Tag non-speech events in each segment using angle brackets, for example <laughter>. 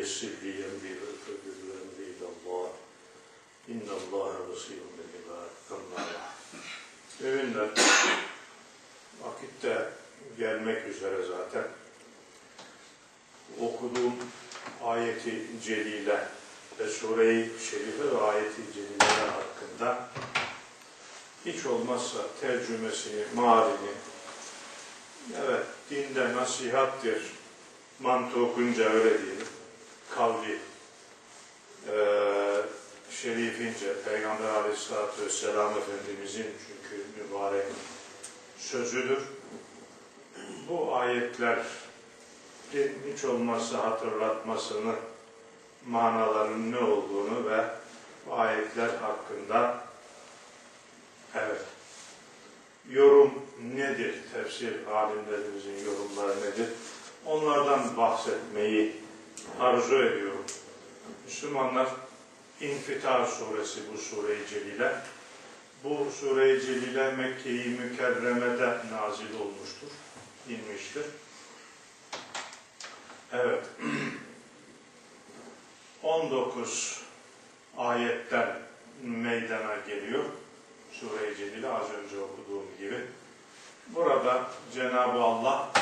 Yessir li emri ve fekir li emri ilallah. İnna Allahe basirun bil ibad. Amma ba'd. Müminler vakitte gelmek üzere zaten okuduğum ayeti celile ve sure-i şerife ve ayeti celileler hakkında hiç olmazsa tercümesini, malini, evet dinde nasihattir, mantı okunca öyle diyelim, kavli, eee şerifince Peygamber Aleyhisselatü Vesselam Efendimizin çünkü mübarek sözüdür. Bu ayetler hiç olmazsa hatırlatmasını, manalarının ne olduğunu ve bu ayetler hakkında evet yorum nedir, tefsir alimlerimizin yorumları nedir? Onlardan bahsetmeyi arzu ediyorum. Müslümanlar İnfitar suresi bu sure-i celile. Bu sure-i celile Mekke-i Mükerreme'de nazil olmuştur, inmiştir. Evet. <clears throat> 19 ayetten meydana geliyor. Sure-i Celile az önce okuduğum gibi. Burada Cenab-ı Allah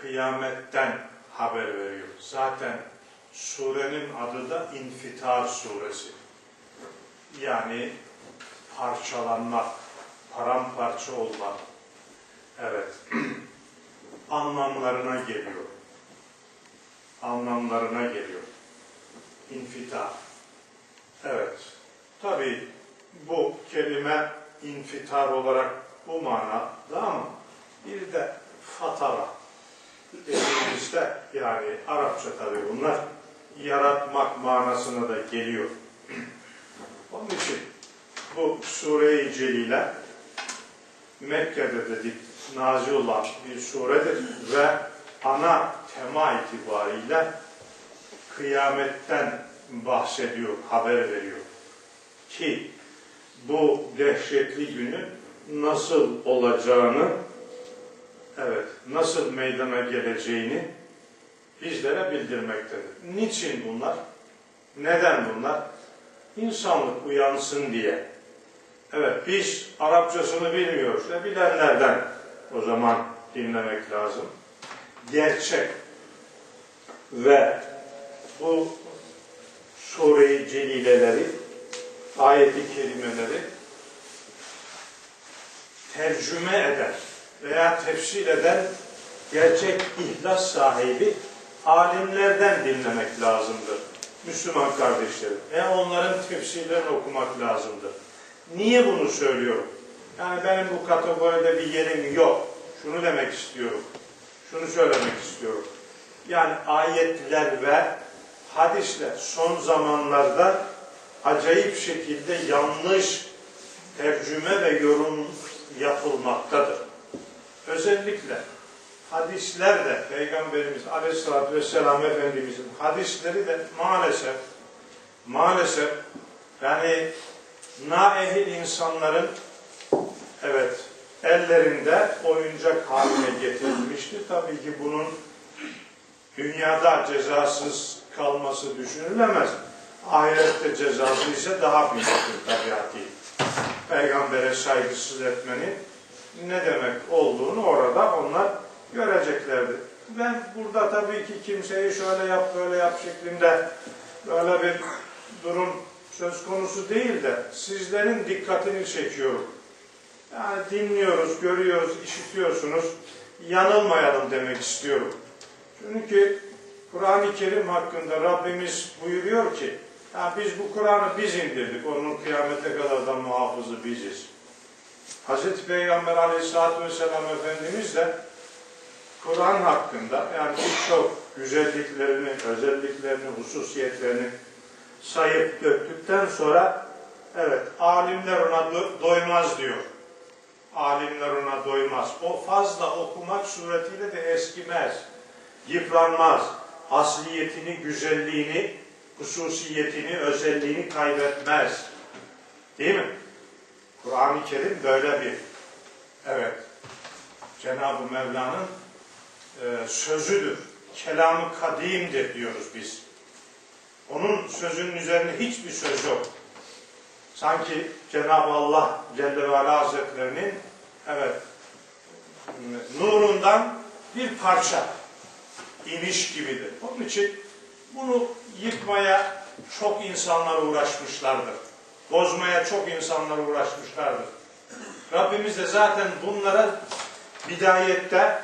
kıyametten haber veriyor. Zaten Surenin adı da İnfitar Suresi. Yani parçalanmak, paramparça olmak. Evet. <clears throat> Anlamlarına geliyor. Anlamlarına geliyor. İnfitar. Evet. Tabi bu kelime infitar olarak bu manada ama bir de fatara dediğimizde yani Arapça tabi bunlar yaratmak manasına da geliyor. Onun için bu Sure-i Celile Mekke'de dedik nazil olan bir suredir ve ana tema itibariyle kıyametten bahsediyor, haber veriyor. Ki bu dehşetli günün nasıl olacağını, evet, nasıl meydana geleceğini bizlere bildirmektedir. Niçin bunlar? Neden bunlar? İnsanlık uyansın diye. Evet, biz Arapçasını bilmiyoruz. E, bilenlerden o zaman dinlemek lazım. Gerçek ve bu sure-i celileleri, ayeti kerimeleri tercüme eder veya tefsir eden gerçek ihlas sahibi alimlerden dinlemek lazımdır. Müslüman kardeşlerim. Ve onların tefsirlerini okumak lazımdır. Niye bunu söylüyorum? Yani benim bu kategoride bir yerim yok. Şunu demek istiyorum. Şunu söylemek istiyorum. Yani ayetler ve hadisler son zamanlarda acayip şekilde yanlış tercüme ve yorum yapılmaktadır. Özellikle hadisler de Peygamberimiz Aleyhisselatü Vesselam Efendimizin hadisleri de maalesef maalesef yani naehil insanların evet ellerinde oyuncak haline getirilmiştir. Tabii ki bunun dünyada cezasız kalması düşünülemez. Ahirette cezası ise daha büyüktür tabiatı. Peygambere saygısız etmenin ne demek olduğunu orada onlar göreceklerdir. Ben burada tabii ki kimseyi şöyle yap böyle yap şeklinde böyle bir durum söz konusu değil de sizlerin dikkatini çekiyorum. Yani dinliyoruz, görüyoruz, işitiyorsunuz. Yanılmayalım demek istiyorum. Çünkü Kur'an-ı Kerim hakkında Rabbimiz buyuruyor ki ya biz bu Kur'an'ı biz indirdik. Onun kıyamete kadar da muhafızı biziz. Hazreti Peygamber Aleyhisselatü Vesselam Efendimiz de Kur'an hakkında yani birçok güzelliklerini, özelliklerini, hususiyetlerini sayıp döktükten sonra evet alimler ona do doymaz diyor. alimler ona doymaz. O fazla okumak suretiyle de eskimez, yıpranmaz. Asliyetini, güzelliğini, hususiyetini, özelliğini kaybetmez. Değil mi? Kur'an-ı Kerim böyle bir, evet, Cenab-ı Mevla'nın e, sözüdür. Kelamı kadimdir diyoruz biz. Onun sözünün üzerine hiçbir söz yok. Sanki Cenab-ı Allah Celle ve Ala Hazretlerinin evet nurundan bir parça iniş gibidir. Onun için bunu yıkmaya çok insanlar uğraşmışlardır. Bozmaya çok insanlar uğraşmışlardır. Rabbimiz de zaten bunlara bidayette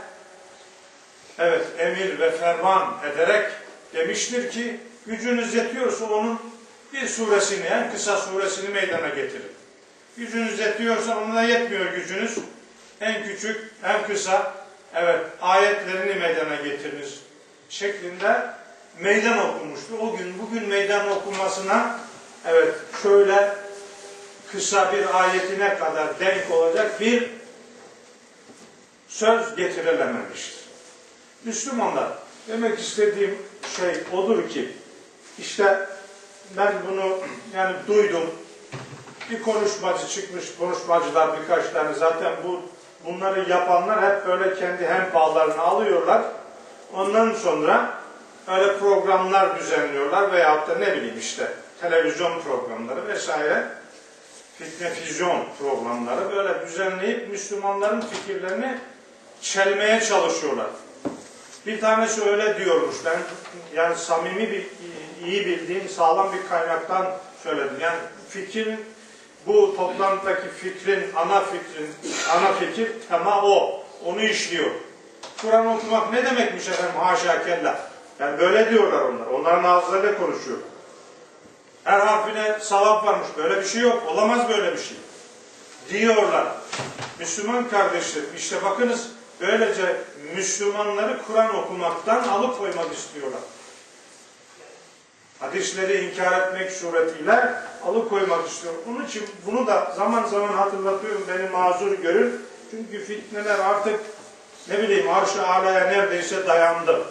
evet emir ve ferman ederek demiştir ki gücünüz yetiyorsa onun bir suresini, en kısa suresini meydana getirin. Gücünüz yetiyorsa ona yetmiyor gücünüz. En küçük, en kısa, evet ayetlerini meydana getiriniz şeklinde meydan okunmuştu. O gün, bugün meydan okunmasına evet şöyle kısa bir ayetine kadar denk olacak bir söz getirilememiştir. Müslümanlar, demek istediğim şey odur ki, işte ben bunu yani duydum. Bir konuşmacı çıkmış, konuşmacılar birkaç tane zaten bu bunları yapanlar hep böyle kendi hem bağlarını alıyorlar. Ondan sonra öyle programlar düzenliyorlar veyahut da ne bileyim işte televizyon programları vesaire fitne füzyon programları böyle düzenleyip Müslümanların fikirlerini çelmeye çalışıyorlar. Bir tanesi öyle diyormuş. Ben yani samimi bir iyi bildiğim sağlam bir kaynaktan söyledim. Yani fikrin bu toplantıdaki fikrin ana fikrin ana fikir tema o. Onu işliyor. Kur'an okumak ne demekmiş efendim haşa kella. Yani böyle diyorlar onlar. Onların ağızlarıyla konuşuyor. Her harfine savap varmış. Böyle bir şey yok. Olamaz böyle bir şey. Diyorlar. Müslüman kardeşlerim işte bakınız böylece Müslümanları Kur'an okumaktan alıkoymak istiyorlar. Hadisleri inkar etmek suretiyle alıkoymak istiyor. Onun için bunu da zaman zaman hatırlatıyorum. Beni mazur görün. Çünkü fitneler artık ne bileyim arş-ı alaya neredeyse dayandı.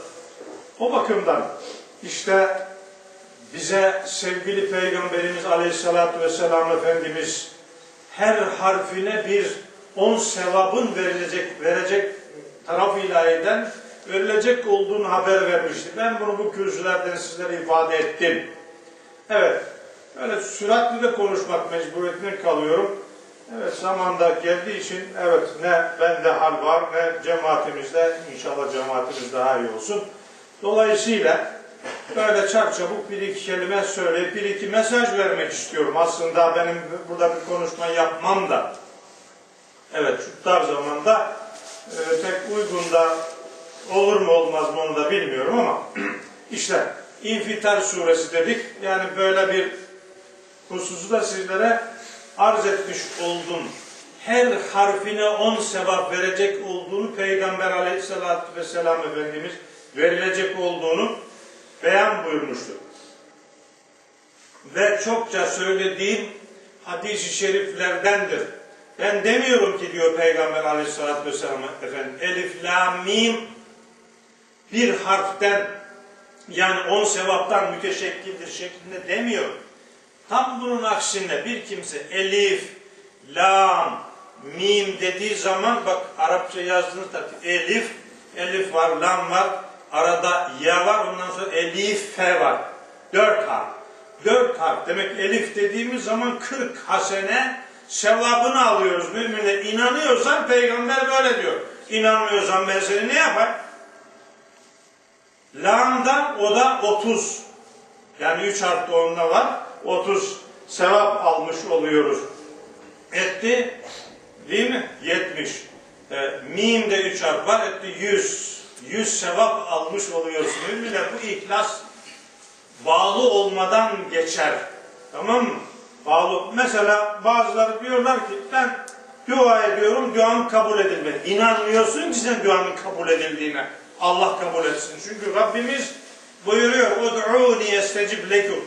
O bakımdan işte bize sevgili Peygamberimiz Aleyhisselatü Vesselam Efendimiz her harfine bir on sevabın verilecek verecek taraf ilahiden verilecek olduğunu haber vermişti. Ben bunu bu kürsülerden sizlere ifade ettim. Evet, öyle süratli de konuşmak mecburiyetine kalıyorum. Evet, zamanda geldiği için evet ne bende hal var ne cemaatimizde inşallah cemaatimiz daha iyi olsun. Dolayısıyla böyle çarp çabuk bir iki kelime söyleyip bir iki mesaj vermek istiyorum. Aslında benim burada bir konuşma yapmam da evet şu dar zamanda e, pek uygun da olur mu olmaz mı onu da bilmiyorum ama <clears throat> işte İnfitar suresi dedik. Yani böyle bir hususu da sizlere arz etmiş oldum. Her harfine on sevap verecek olduğunu Peygamber aleyhissalatü vesselam Efendimiz verilecek olduğunu beyan buyurmuştur. Ve çokça söylediğim hadis-i şeriflerdendir. Ben demiyorum ki diyor Peygamber aleyhissalatü vesselam efendim elif, la, mim bir harften yani on sevaptan müteşekkildir şeklinde demiyor. Tam bunun aksine bir kimse elif, lam, mim dediği zaman bak Arapça yazdığınız tabi elif, elif var, lam var, arada ya var, ondan sonra elif, fe var. Dört harf. Dört harf. Demek elif dediğimiz zaman kırk hasene sevabını alıyoruz. Müminle inanıyorsan peygamber böyle diyor. İnanmıyorsan ben seni ne yapar? Lam'da o da 30. Yani 3 harf de onda var. 30 sevap almış oluyoruz. Etti değil mi? 70. E, mim'de 3 harf var. Etti 100. 100 sevap almış oluyoruz. Müminler bu ihlas bağlı olmadan geçer. Tamam mı? Bağlı. Mesela bazıları diyorlar ki ben dua ediyorum duam kabul edilmedi. İnanmıyorsun ki sen duanın kabul edildiğine. Allah kabul etsin. Çünkü Rabbimiz buyuruyor Ud'uni estecib lekum.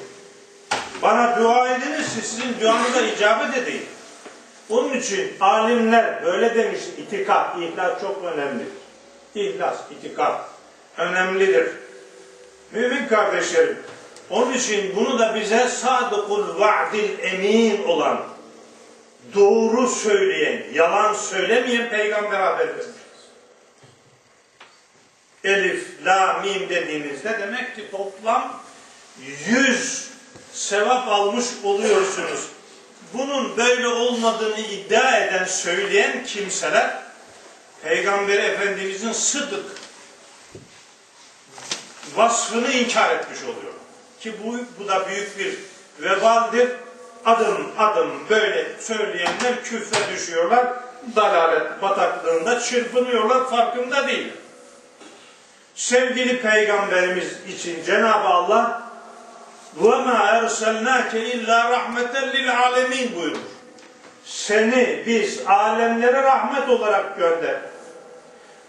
Bana dua ediniz sizin duanıza icabet edeyim. Onun için alimler böyle demiş, itikat, ihlas çok önemlidir. İhlas, itikat önemlidir. Mümin kardeşlerim, onun için bunu da bize sadıkul va'dil emin olan, doğru söyleyen, yalan söylemeyen peygamber haber vermiş. Elif, la, mim dediğinizde demek ki toplam yüz sevap almış oluyorsunuz. Bunun böyle olmadığını iddia eden, söyleyen kimseler Peygamber Efendimizin sıdık vasfını inkar etmiş oluyor. Ki bu, bu da büyük bir vebaldir. Adım adım böyle söyleyenler küfre düşüyorlar. Dalalet bataklığında çırpınıyorlar farkında değil. Sevgili Peygamberimiz için Cenab-ı Allah وَمَا اَرْسَلْنَاكَ اِلَّا رَحْمَةً لِلْعَالَمِينَ buyurur. Seni biz alemlere rahmet olarak gönder.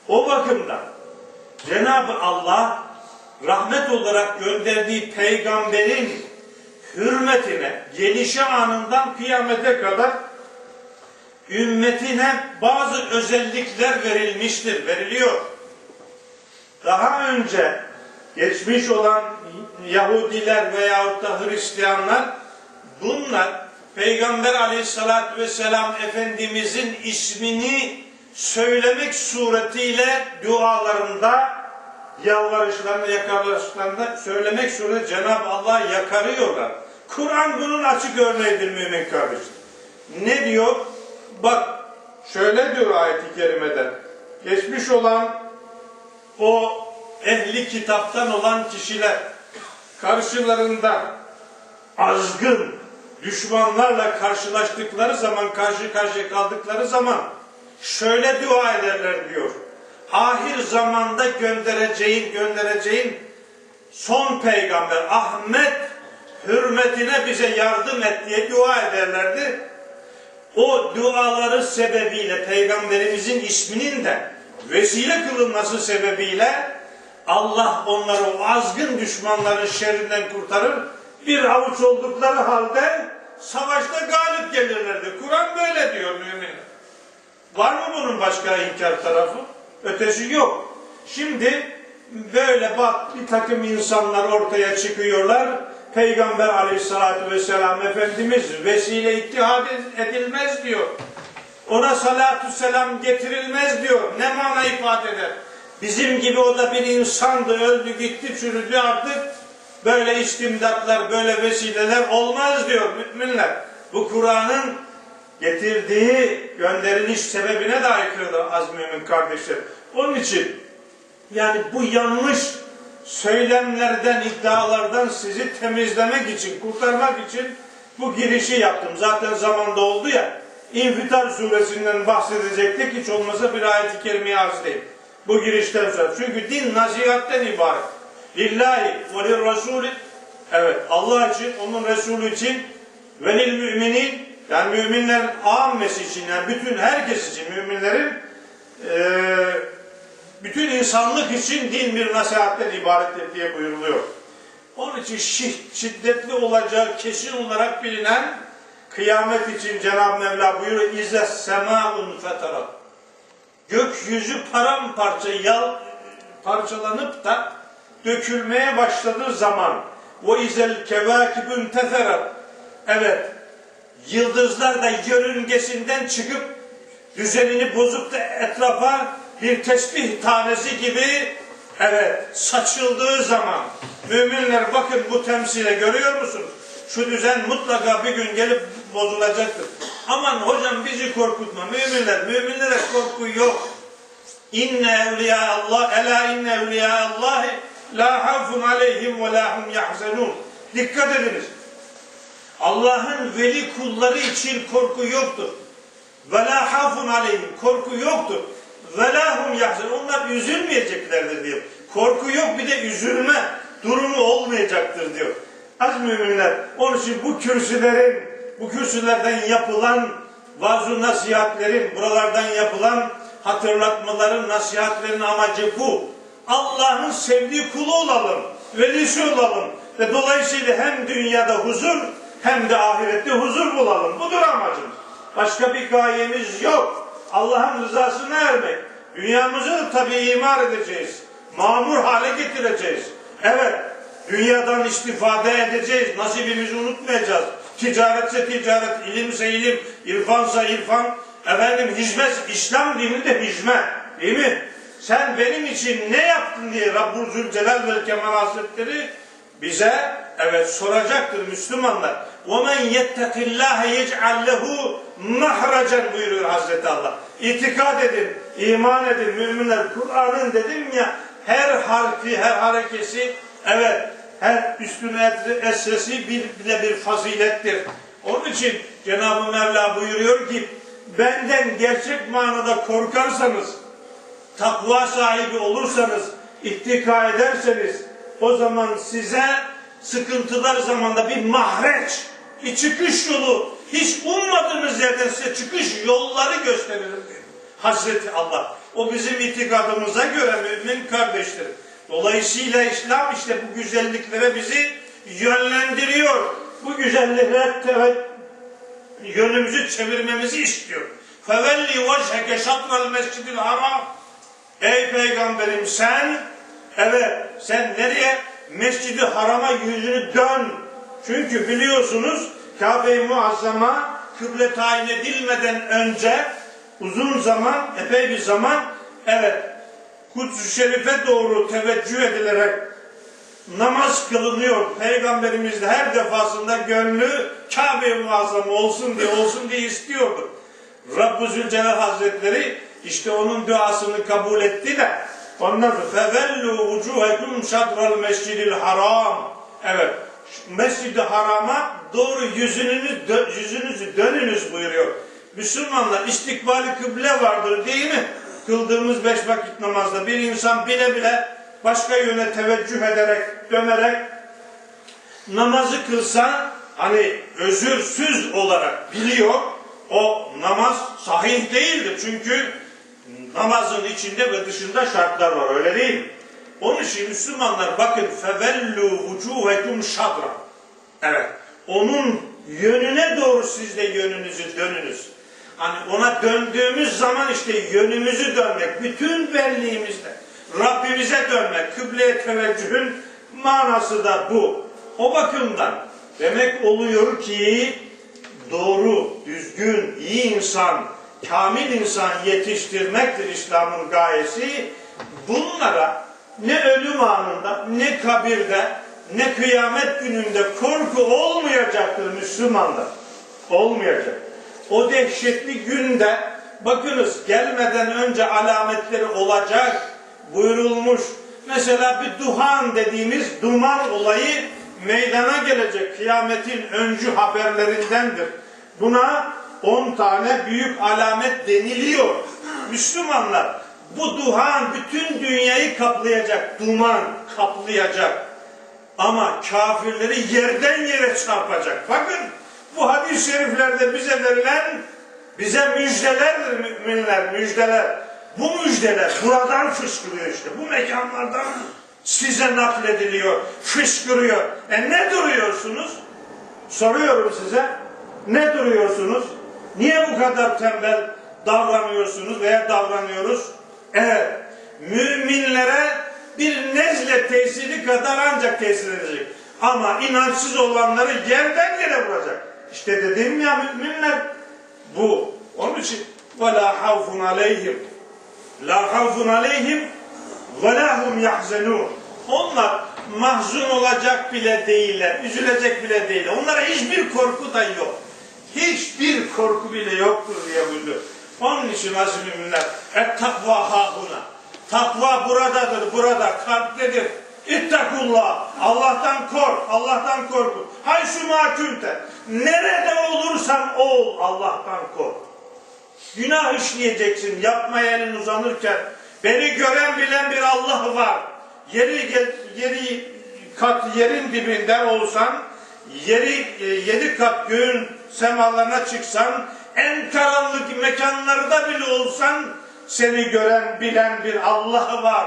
O bakımdan Cenab-ı Allah rahmet olarak gönderdiği peygamberin hürmetine gelişi anından kıyamete kadar ümmetine bazı özellikler verilmiştir, veriliyor. Daha önce geçmiş olan Yahudiler veyahut da Hristiyanlar bunlar Peygamber aleyhissalatü vesselam Efendimizin ismini söylemek suretiyle dualarında yalvarışlarında, yakarışlarında söylemek suretiyle Cenab-ı Allah yakarıyorlar. Kur'an bunun açık örneğidir mümin kardeşler. Ne diyor? Bak şöyle diyor ayet-i kerimede. Geçmiş olan o ehli kitaptan olan kişiler karşılarında azgın düşmanlarla karşılaştıkları zaman, karşı karşıya kaldıkları zaman şöyle dua ederler diyor. Ahir zamanda göndereceğin, göndereceğin son peygamber Ahmet hürmetine bize yardım et diye dua ederlerdi. O duaları sebebiyle peygamberimizin isminin de vesile kılınması sebebiyle Allah onları o azgın düşmanların şerrinden kurtarır. Bir avuç oldukları halde savaşta galip gelirlerdi. Kur'an böyle diyor mümin. Var mı bunun başka inkar tarafı? Ötesi yok. Şimdi böyle bak bir takım insanlar ortaya çıkıyorlar. Peygamber aleyhissalatü vesselam Efendimiz vesile ittihad edilmez diyor. Ona salatü selam getirilmez diyor. Ne mana ifade eder? Bizim gibi o da bir insandı, öldü gitti, çürüdü artık. Böyle istimdatlar, böyle vesileler olmaz diyor müminler. Bu Kur'an'ın getirdiği gönderiliş sebebine de aykırıdır az mümin kardeşler. Onun için yani bu yanlış söylemlerden, iddialardan sizi temizlemek için, kurtarmak için bu girişi yaptım. Zaten zamanda oldu ya. İnfitar suresinden bahsedecektik. Hiç olmasa bir ayet-i kerimeye arz değil. Bu girişten sonra. Çünkü din nasihatten ibaret. Lillahi ve lil Resulü Evet Allah için, onun Resulü için ve lil müminin yani müminlerin ammesi için yani bütün herkes için müminlerin eee bütün insanlık için din bir nasihatten ibarettir diye buyuruluyor. Onun için şi- şiddetli olacağı kesin olarak bilinen kıyamet için Cenab-ı Mevla buyuruyor İzze semâun fetarat. Gökyüzü paramparça yal parçalanıp da dökülmeye başladığı zaman o izel kevâkibün teferat. Evet, yıldızlar da yörüngesinden çıkıp düzenini bozup da etrafa bir tesbih tanesi gibi evet saçıldığı zaman müminler bakın bu temsile görüyor musunuz? Şu düzen mutlaka bir gün gelip bozulacaktır. Aman hocam bizi korkutma. Müminler, müminlere korku yok. İnne evliya Allah, ela inne evliya Allah la hafun aleyhim ve la hum yahzenun. Dikkat ediniz. Allah'ın veli kulları için korku yoktur. Ve la hafun aleyhim. Korku yoktur. Ve la hum yahzen. Onlar üzülmeyeceklerdir diyor. Korku yok bir de üzülme durumu olmayacaktır diyor. Az müminler. Onun için bu kürsülerin, bu kürsülerden yapılan vaaz nasihatlerin, buralardan yapılan hatırlatmaların, nasihatlerin amacı bu. Allah'ın sevdiği kulu olalım, velisi olalım ve dolayısıyla hem dünyada huzur hem de ahirette huzur bulalım. Budur amacımız. Başka bir gayemiz yok. Allah'ın rızasına ermek. Dünyamızı da tabii imar edeceğiz. Mamur hale getireceğiz. Evet, dünyadan istifade edeceğiz. Nasibimizi unutmayacağız. Ticaretse ticaret, ilimse ilim, irfansa irfan. Efendim hizmet, İslam dini de hizmet. Değil mi? Sen benim için ne yaptın diye Rabbul Zülcelal ve Kemal Hazretleri bize evet soracaktır Müslümanlar. وَمَنْ يَتَّقِ اللّٰهَ يَجْعَلْ لَهُ مَحْرَجًا buyuruyor Hazreti Allah. İtikad edin, iman edin müminler. Kur'an'ın dedim ya her harfi, her harekesi evet her üstüne esresi bir bile bir fazilettir. Onun için Cenab-ı Mevla buyuruyor ki benden gerçek manada korkarsanız takva sahibi olursanız, ittika ederseniz o zaman size sıkıntılar zamanda bir mahreç, bir çıkış yolu, hiç ummadığınız yerden size çıkış yolları gösteririm dedi. Hazreti Allah. O bizim itikadımıza göre mümin kardeşlerim. Dolayısıyla İslam işte bu güzelliklere bizi yönlendiriyor. Bu güzelliklere tevet yönümüzü çevirmemizi istiyor. Fevelli vejheke şatral mescidil haram. Ey peygamberim sen evet sen nereye? Mescidi harama yüzünü dön. Çünkü biliyorsunuz Kabe-i Muazzama kıble tayin edilmeden önce uzun zaman, epey bir zaman evet Kuds-ı Şerif'e doğru teveccüh edilerek namaz kılınıyor. Peygamberimiz de her defasında gönlü Kabe-i Muazzama olsun diye olsun diye istiyordu. Rabbü Zülcelal Hazretleri işte onun duasını kabul etti de ondan sonra fevellu vucuhekum şadral mescidil haram evet mescid-i harama doğru yüzünüzü, dö- yüzünüzü dönünüz buyuruyor. Müslümanlar istikbali kıble vardır değil mi? Kıldığımız beş vakit namazda bir insan bile bile başka yöne teveccüh ederek, dönerek namazı kılsa hani özürsüz olarak biliyor o namaz sahih değildir. Çünkü namazın içinde ve dışında şartlar var öyle değil mi? Onun için Müslümanlar bakın fevellu vucuhekum şadra. Evet. Onun yönüne doğru siz de yönünüzü dönünüz. Hani ona döndüğümüz zaman işte yönümüzü dönmek, bütün benliğimizle Rabbimize dönmek, kıbleye teveccühün manası da bu. O bakımdan demek oluyor ki doğru, düzgün, iyi insan, kamil insan yetiştirmektir İslam'ın gayesi. Bunlara ne ölüm anında, ne kabirde, ne kıyamet gününde korku olmayacaktır Müslümanlar. Olmayacak. O dehşetli günde bakınız gelmeden önce alametleri olacak buyurulmuş. Mesela bir duhan dediğimiz duman olayı meydana gelecek kıyametin öncü haberlerindendir. Buna 10 tane büyük alamet deniliyor. Müslümanlar bu duhan bütün dünyayı kaplayacak. Duman kaplayacak. Ama kafirleri yerden yere çarpacak. Bakın bu hadis-i şeriflerde bize verilen bize müjdelerdir müminler, müjdeler. Bu müjdeler buradan fışkırıyor işte. Bu mekanlardan size naklediliyor, fışkırıyor. E ne duruyorsunuz? Soruyorum size. Ne duruyorsunuz? Niye bu kadar tembel davranıyorsunuz veya davranıyoruz? Evet, müminlere bir nezle tesiri kadar ancak tesir edecek. Ama inançsız olanları yerden yere vuracak. İşte dediğim ya müminler bu. Onun için وَلَا حَوْفٌ عَلَيْهِمْ لَا حَوْفٌ عَلَيْهِمْ وَلَا هُمْ يَحْزَنُونَ Onlar mahzun olacak bile değiller, üzülecek bile değiller. Onlara hiçbir korku da yok. Hiçbir korku bile yoktur diye buyuruyor. Onun için aziz müminler, et takva hahuna. Takva buradadır, burada, kalptedir. İttakullah. Allah'tan kork, Allah'tan korkun. Haysu makünte. Nerede olursan ol, Allah'tan kork. Günah işleyeceksin, yapmaya elin uzanırken. Beni gören bilen bir Allah var. Yeri, yeri kat yerin dibinde olsan, yeri e, yedi kat göğün semalarına çıksan, en karanlık mekanlarda bile olsan, seni gören, bilen bir Allah var.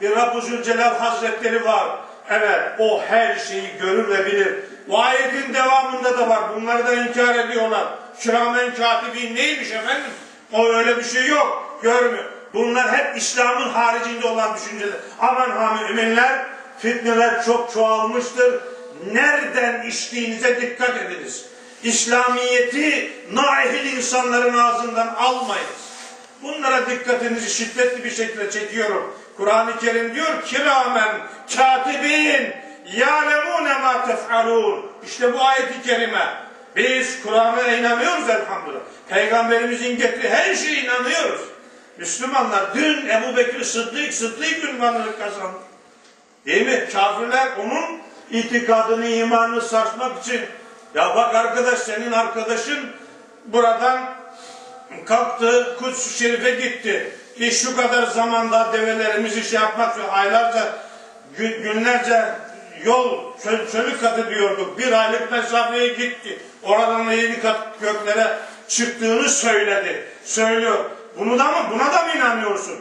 Bir Rabbü Zülcelal Hazretleri var. Evet, o her şeyi görür ve bilir. Bu ayetin devamında da var. Bunları da inkar ediyorlar. Şiramen katibin neymiş efendim? O öyle bir şey yok. Görmüyor. Bunlar hep İslam'ın haricinde olan düşünceler. Aman ha müminler, fitneler çok çoğalmıştır. Nereden içtiğinize dikkat ediniz. İslamiyeti naihil insanların ağzından almayınız. Bunlara dikkatinizi şiddetli bir şekilde çekiyorum. Kur'an-ı Kerim diyor kiramen katibin ya'lemune ma tef'alun. İşte bu ayeti kerime. Biz Kur'an'a inanıyoruz elhamdülillah. Peygamberimizin getirdiği her şeye inanıyoruz. Müslümanlar dün Ebu Bekir Sıddık Sıddık ünvanını kazandı. Değil mi? Kafirler onun itikadını, imanını sarsmak için ya bak arkadaş senin arkadaşın buradan kalktı Kuds-ı Şerif'e gitti. İş şu kadar zamanda develerimizi şey yapmak ve aylarca gün- günlerce yol çöl, çölü kat ediyorduk. Bir aylık mesafeye gitti. Oradan da yedi kat göklere çıktığını söyledi. Söylüyor. Bunu da mı? Buna da mı inanıyorsun?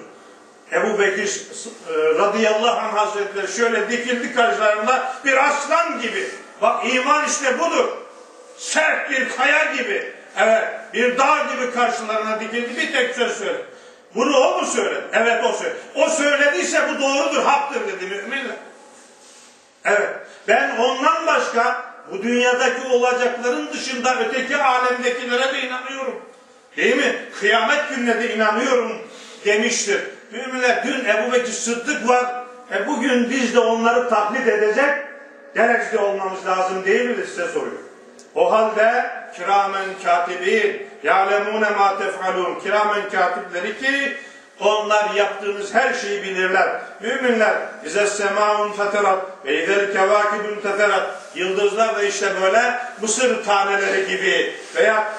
Ebu Bekir e, radıyallahu anh hazretleri şöyle dikildi karşılarında bir aslan gibi. Bak iman işte budur. Sert bir kaya gibi. Evet bir dağ gibi karşılarına dikildi bir tek söz söyledi. Bunu o mu söyledi? Evet o söyledi. O söylediyse bu doğrudur, haktır dedi müminler. Evet. Ben ondan başka bu dünyadaki olacakların dışında öteki alemdekilere de inanıyorum. Değil mi? Kıyamet gününe de inanıyorum demiştir. Müminler dün Ebu Bekir Sıddık var. E bugün biz de onları taklit edecek derecede olmamız lazım değil mi size soruyorum. O halde kiramen katibin ya'lemune ma tef'alun kiramen katipleri ki onlar yaptığınız her şeyi bilirler. Müminler bize semaun feterat ve izel kevakibun teterat yıldızlar da işte böyle mısır taneleri gibi veya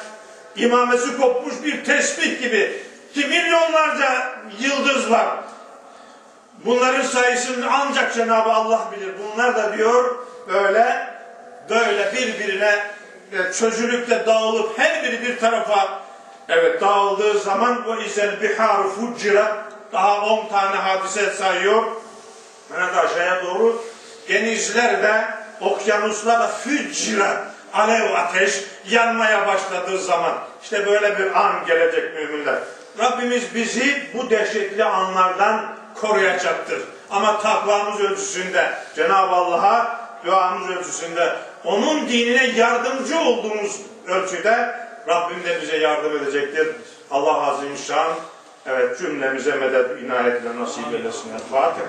imamesi kopmuş bir tesbih gibi ki milyonlarca yıldız var. Bunların sayısını ancak Cenab-ı Allah bilir. Bunlar da diyor böyle böyle birbirine e, çözülükle dağılıp her biri bir tarafa evet dağıldığı zaman o izel biharu fuccira daha 10 tane hadise sayıyor. Yani aşağıya doğru denizler ve okyanuslar da alev ateş yanmaya başladığı zaman işte böyle bir an gelecek müminler. Rabbimiz bizi bu dehşetli anlardan koruyacaktır. Ama takvamız ölçüsünde Cenab-ı Allah'a duamız ölçüsünde onun dinine yardımcı olduğumuz ölçüde Rabbim de bize yardım edecektir. Allah Azimüşşan evet cümlemize medet inayetle nasip eylesin. Fatiha.